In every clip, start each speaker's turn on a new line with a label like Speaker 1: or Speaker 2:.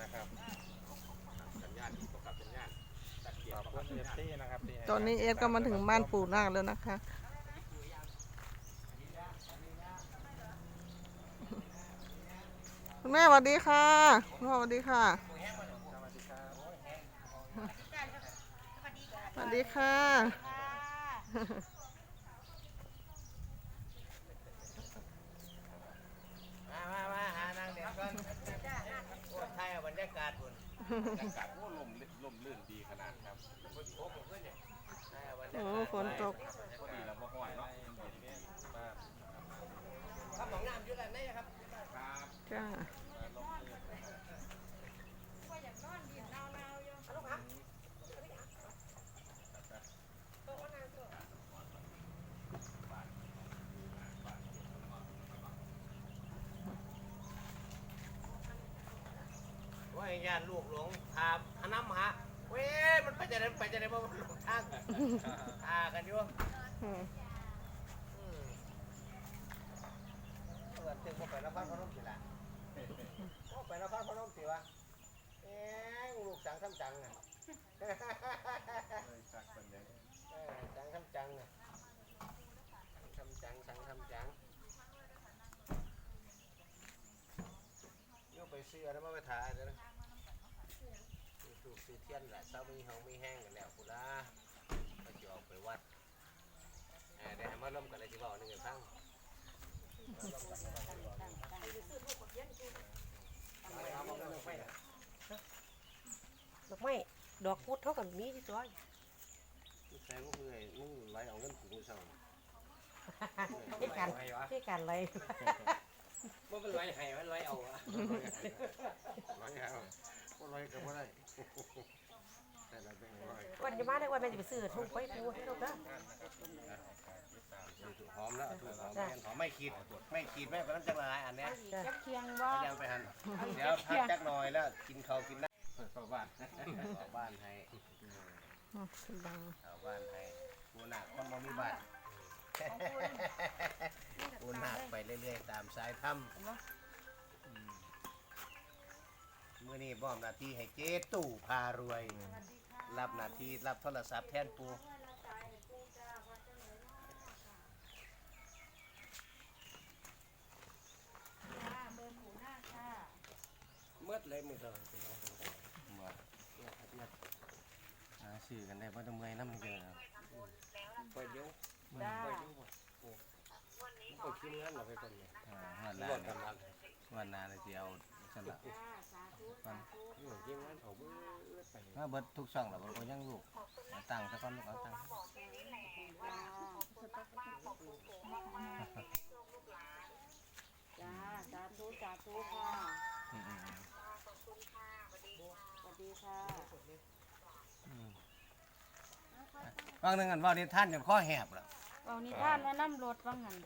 Speaker 1: นะครับ
Speaker 2: สัญญาณที่ประกับสัญญาณตัดเกีย
Speaker 1: ข
Speaker 2: ร์
Speaker 1: อบ
Speaker 2: ประ
Speaker 1: คุ
Speaker 2: กับ
Speaker 1: ณ
Speaker 2: สัญ
Speaker 1: เอฟ
Speaker 2: ญาณ
Speaker 1: ซีนะครับที่ให้
Speaker 3: ตอนนี้เอสก็มาถึงบ้านปู่นาคแล้วนะคะ คุณแม่สวัสดีค่ะคุณพ่อสวัสดีค่ะสวัสดีค่ะ
Speaker 4: มามามาหานางเดี๋ยวก่อนโอ้ไทยเอาบรรยากาศบุญ
Speaker 2: อากาศโอ้ลมลมลื่นดีขนาดครับ
Speaker 4: โอ้ผมขึ้นเนี่ยไทยเอาบรรยากาศ
Speaker 3: โอ้ฝนตก
Speaker 2: พอดีเราบ่ห้อยเนาะ
Speaker 4: ครับของน้ำอยู่ด้านไหนครับ
Speaker 2: ครับ
Speaker 3: จ้า
Speaker 4: ว่าไอ้ญาติลูกหลงพาพาน้ำหาเว้ยมันไปจะได้ไปจะได้บ่มันหลงทางอ่ากันอยู่
Speaker 3: อืม
Speaker 4: อืมเอากันถึงบ่ไปนครพนมสิล่ะบ่ไปนครพนมสิวะเอ้งลูกสังคำจังอะเออสังคำจังอะคำจังสังคำจังโยกไปซื้ออะไรมาไปถ่ายเดี๋ยวนะซื้อ ถูกซื้อเทียนแหละเช้ามีห้องมีแห้งกันแล้วพุละก็จะออกไปวัดเออเดี๋ยวให้มาล่มกันเลยที่บอกหนึ่งกันฟัง
Speaker 5: ดอกไม้ดอกพุธเท่ากับมีที่ตัว
Speaker 4: แสดงว่าเพื่อมึงไหลเอาเงินถุงเช้า
Speaker 5: เที่กันที่กันอะไร
Speaker 4: ว่ามันไหลให้มันไหลเอาอะ
Speaker 2: ร้อยแล้ว
Speaker 4: บ่ไหลก็บ่ได้ แต่ละเป็นร้อย
Speaker 5: วันจะมาได้ว่าแม่จะไปซื้อทุ่งไปปูให้ลูกนะ
Speaker 4: ถูกหอมแล้วถูกหอมแม่นหอมไม่ขีดไม่ขีดแม่ก็ต้องจังหลายอันเนี้ย
Speaker 5: จ้ะ
Speaker 6: เคียงว่า
Speaker 4: ยังไปหันเดี๋ยวพักจักหน่อยแล้วกินข้าวกินน้
Speaker 2: เข้าบ้านำ
Speaker 4: เข้าบ้านให้
Speaker 3: อืมบัง
Speaker 4: เข้าบ้านให้ปูหนักคนบ่มีบ้านปูหนักไปเรื่อยๆตามสายถ้ำอื มมื่อนี้บ้อมหน้าที่ให้เจ๊ตู่พารวย รับหน้าที่รับโทรศัพท์แทนปู
Speaker 6: เบอร์หมูหน้าค่ะ
Speaker 4: เมื่อเลยมือเดินมาหาซื้อกันได้เพราะทำไมน้ำมันเกินไปเดี๋ยว
Speaker 6: จ้า
Speaker 4: ไปคิดงั้นเราไปคนเนี่ย
Speaker 7: วัน
Speaker 4: ร
Speaker 7: นา
Speaker 4: วมกันมา
Speaker 7: วันนาเลยที่เอา สละ
Speaker 6: จ้าสาธุสาธุ
Speaker 4: อยู่คิดงั้นเขาเบื่อไป
Speaker 7: มาเบิดทุกช่องแล้วมันก็ยังลูกเอาตังค์สักก้อนลูกเอาตังค์
Speaker 6: จ้าสาธุสาธุค่ะ
Speaker 7: อืมอืมอืม
Speaker 6: สวัสดีค่ะ
Speaker 7: บางหนึงอันว่านี่ท่านจนข้อแหบแล้ว
Speaker 6: เอานิทานว่าน้ำรถว่างัน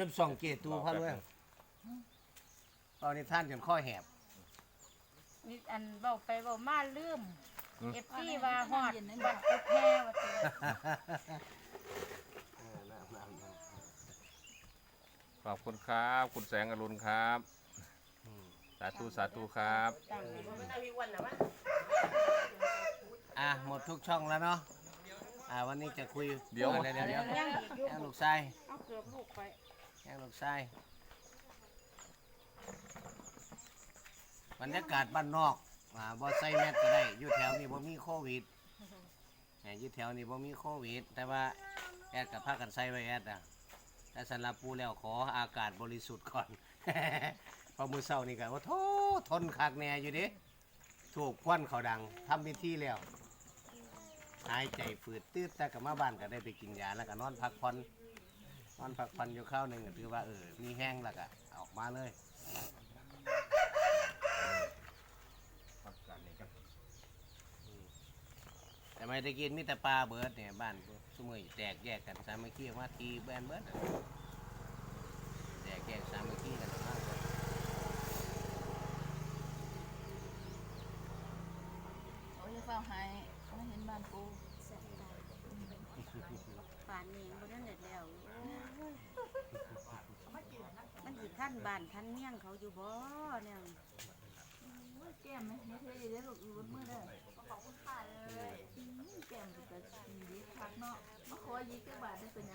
Speaker 7: น้ำสองเกตูพันเลย ว่านี่ท่านจนข้อแหบ
Speaker 6: นี่อันเบาไปเบามาลืมเอฟซีว่าฮอดบัตรกุดแห่ว่าเถอะ
Speaker 4: เออน้ำน้ำน้
Speaker 1: ขอบคุณครับ คุณแสงอรุณครับ สาธุสาธุครับ
Speaker 6: ตั้งให้ำ
Speaker 4: ไม่ได้พี่วันนะมั้ย
Speaker 7: อะหมดทุกช่องแล้วเนาะอ่าวันนี้จะคุย
Speaker 1: เดี๋ยว
Speaker 7: เดี๋ยวเดี๋ยวเดี๋ยว
Speaker 6: ยังอีกอยู่
Speaker 7: แย่งลูกชาย
Speaker 6: เอาเกือบลูกไป
Speaker 7: แย่งลูกชา บรรยากาศบ้านนอกอ่าบ่ใส่แมสก็ได้ อยู่แถวนี้บ่มีโควิดแหมอยู่แถวนี้บ่มีโควิด แต่ว่าแอดกับพากันใส่ไว้แอดอะแต่สำหรับปูแล้วขออากาศบริสุทธิ์ก่อน เพอมือเศร้านี่ก็ว่าโททนคักแน่อยู่เดิถูกควันเขาดังทำพิธีแล้ว หายใจฝืดตืดแต่กับมาบ้านก็ได้ไปกินยาแล้วก็นอนพักผ่อนนอนพักผ่อนอยู่ข้าวหนึ่งก็ถือว่าเออมีแห้งแล้วก็ออกมาเลย แต่ไม่ได้กินมีแต่ปลาเบิดเนี่ยบ้านสมุยแตกแยกกันสามัคคีออกมาทีแบนเบิดแตกแยกสามัคคีกันออกมาเบิด
Speaker 6: โอ้ยเฝ้าหายไม่เห็นบ้านปูป่านนี้บ่ได้เด็ดแล้วมันสิท่านบ้านท่านเมี่ยงเขาอยู่บ่เนี่ย โอ้ยแก้
Speaker 8: มไหมไม่เท่ได้ลูกรูดมือเด้อขอบคุณค่ะเลย แก้มจะดีคักเนาะมาขอยิกกบาทได้เป็น